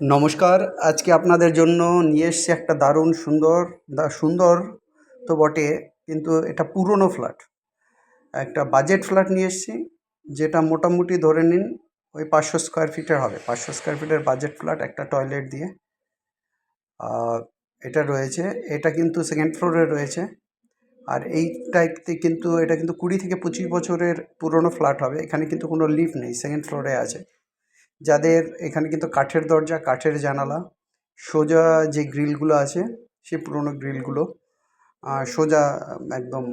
নমস্কার, আজকে আপনাদের জন্য নিয়ে এসছি একটা দারুণ সুন্দর, দা, সুন্দর তো বটে, কিন্তু এটা পুরনো ফ্ল্যাট একটা বাজেট ফ্ল্যাট নিয়ে এসছি, যেটা মোটামুটি ধরে নিন ওই পাঁচশো স্কোয়ার ফিটের হবে। পাঁচশো স্কোয়ার ফিটের বাজেট ফ্ল্যাট একটা টয়লেট দিয়ে। এটা রয়েছে, এটা কিন্তু সেকেন্ড ফ্লোরে রয়েছে। আর এই টাইপতে কিন্তু, এটা কিন্তু কুড়ি থেকে পঁচিশ বছরের পুরনো ফ্ল্যাট হবে। এখানে কিন্তু কোনো লিফট নেই সেকেন্ড ফ্লোরে আছে। যাদের এখানে কিন্তু কাঠের দরজা, কাঠের জানালা, সোজা যে গ্রিলগুলো আছে, সেই পুরনো গ্রিলগুলো সোজা একদম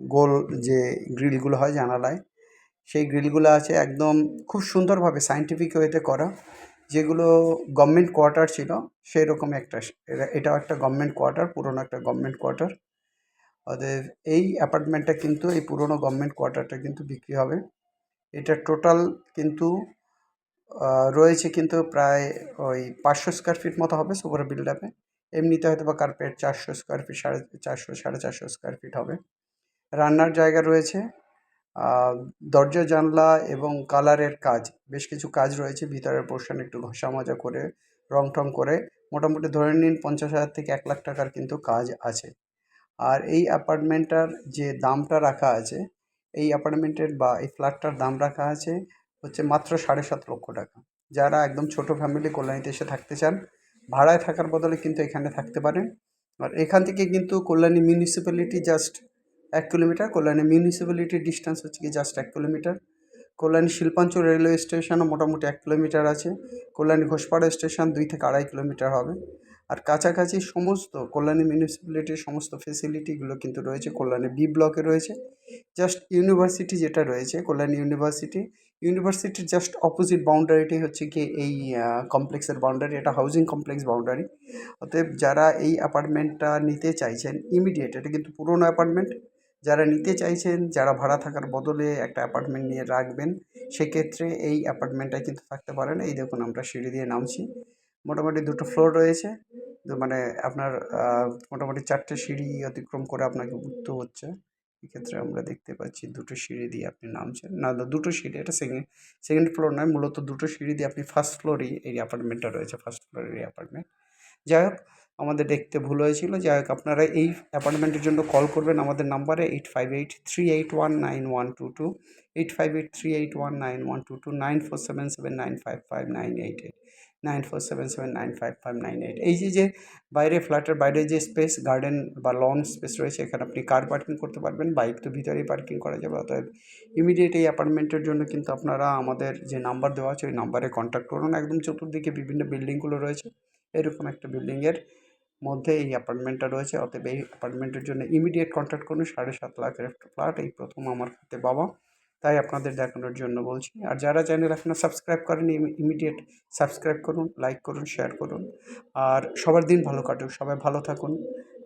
গোল যে গ্রিলগুলো হয় জানালায়, সেই গ্রিলগুলো আছে একদম খুব সুন্দরভাবে সায়েন্টিফিক ওয়েতে করা, যেগুলো গভর্নমেন্ট কোয়ার্টার ছিল সেই রকম একটা এটা- এটাও একটা গভর্নমেন্ট কোয়ার্টার পুরনো একটা গভর্নমেন্ট কোয়ার্টার অতএব এই অ্যাপার্টমেন্টটা কিন্তু, এই পুরনো গভর্নমেন্ট কোয়ার্টারটা কিন্তু বিক্রি হবে। এটা টোটাল কিন্তু রয়েছে কিন্তু প্রায় ওই পাঁচশো স্কোয়ার ফিট মতো হবে সুপার বিল্ডাপে। এমনিতে হয়তো বা কার্পেট চারশো স্কোয়ার ফিট সাড়ে চারশো সাড়ে চারশো স্কোয়ার ফিট হবে। রান্নার জায়গা রয়েছে। দরজা, জানলা এবং কালারের কাজ। বেশ কিছু কাজ রয়েছে, ভিতরের পোর্শন একটু ঘষা মাজা করে, রং টং করে। মোটামুটি ধরে নিন পঞ্চাশ হাজার থেকে এক লাখ টাকার কিন্তু কাজ আছে। আর এই অ্যাপার্টমেন্টটার যে দামটা রাখা আছে, এই অ্যাপার্টমেন্টের বা এই ফ্ল্যাটটার দাম রাখা আছে হচ্ছে মাত্র সাড়ে সাত লক্ষ টাকা। যারা একদম ছোট ফ্যামিলি কল্যাণীতে এসে থাকতে চান, ভাড়ায় থাকার বদলে কিন্তু এখানে থাকতে পারেন। আর এখান থেকে কিন্তু কল্যাণী মিউনিসিপ্যালিটি জাস্ট এক কিলোমিটার, কল্যাণী মিউনিসিপ্যালিটির ডিস্টেন্স হচ্ছে কি জাস্ট এক কিলোমিটার। কল্যাণী শিল্পাঞ্চল রেলওয়ে স্টেশনও মোটামুটি এক কিলোমিটার আছে। কল্যাণী ঘোষপাড়া স্টেশন দুই থেকে আড়াই কিলোমিটার হবে। আর কাছাকাছি সমস্ত কল্যাণী মিউনিসিপ্যালিটির সমস্ত ফেসিলিটিগুলো কিন্তু রয়েছে। কল্যাণী বি ব্লকে রয়েছে। জাস্ট ইউনিভার্সিটি যেটা রয়েছে, কল্যাণী ইউনিভার্সিটি ইউনিভার্সিটির জাস্ট অপোজিট বাউন্ডারিটি হচ্ছে কি এই কমপ্লেক্সের বাউন্ডারি এটা হাউজিং কমপ্লেক্স বাউন্ডারি অতএব যারা এই অ্যাপার্টমেন্টটা নিতে চাইছেন ইমিডিয়েট এটা কিন্তু পুরনো অ্যাপার্টমেন্ট যারা নিতে চাইছেন, যারা ভাড়া থাকার বদলে একটা অ্যাপার্টমেন্ট নিয়ে রাখবেন, সেক্ষেত্রে এই অ্যাপার্টমেন্টটায় কিন্তু থাকতে পারেন। এই দেখুন, আমরা সিঁড়ি দিয়ে নামছি। মোটামুটি দুটো ফ্লোর রয়েছে। মানে আপনার মোটামুটি চারটে সিঁড়ি অতিক্রম করে আপনাকে উঠতে হচ্ছে। এক্ষেত্রে আমরা দেখতে পাচ্ছি দুটো সিঁড়ি দিয়ে আপনি নামছেন। না দুটো সিঁড়ি, এটা সেকেন্ড সেকেন্ড ফ্লোর নয়, মূলত দুটো সিঁড়ি দিয়ে আপনি ফার্স্ট ফ্লোরেই এই অ্যাপার্টমেন্টটা রয়েছে ফার্স্ট ফ্লোরের এই অ্যাপার্টমেন্ট যাই হোক আমাদের দেখতে ভুল হয়েছিল। যাই হোক, আপনারা এই অ্যাপার্টমেন্টের জন্য কল করবেন আমাদের নাম্বারে eight five eight three eight one nine one two two eight five eight three eight one nine one two two nine four seven seven nine five five nine eight eight nine four seven seven nine five five nine eight এই যে যে বাইরে ফ্ল্যাটের বাইরে যে space garden বা lawn space রয়েছে, এখানে আপনি কার পার্কিং করতে পারবেন বাইক তো ভিতরেই পার্কিং করা যাবে, অতএব ইমিডিয়েট এই অ্যাপার্টমেন্টের জন্য কিন্তু আপনারা আমাদের যে নাম্বার দেওয়া আছে, ওই নাম্বারে কন্ট্যাক্ট করুন। একদম চতুর্দিকে বিভিন্ন বিল্ডিংগুলো রয়েছে, এরকম একটা বিল্ডিংয়ের মধ্যে এই অ্যাপার্টমেন্টটা রয়েছে। অতএব এই অ্যাপার্টমেন্টের জন্য ইমিডিয়েট কন্ট্যাক্ট করুন। সাড়ে সাত লাখের একটা ফ্ল্যাট এই প্রথম আমার হাতে বাবা। তাই আপনাদের দেখানোর জন্য বলছি। আর যারা চ্যানেল এখনও সাবস্ক্রাইব করেনি ইমিডিয়েট সাবস্ক্রাইব করুন লাইক করুন শেয়ার করুন। আর সবার দিন ভালো কাটুক। সবাই ভালো থাকুন।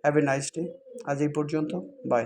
হ্যাভ এ নাইস ডে আজ এই পর্যন্ত। বাই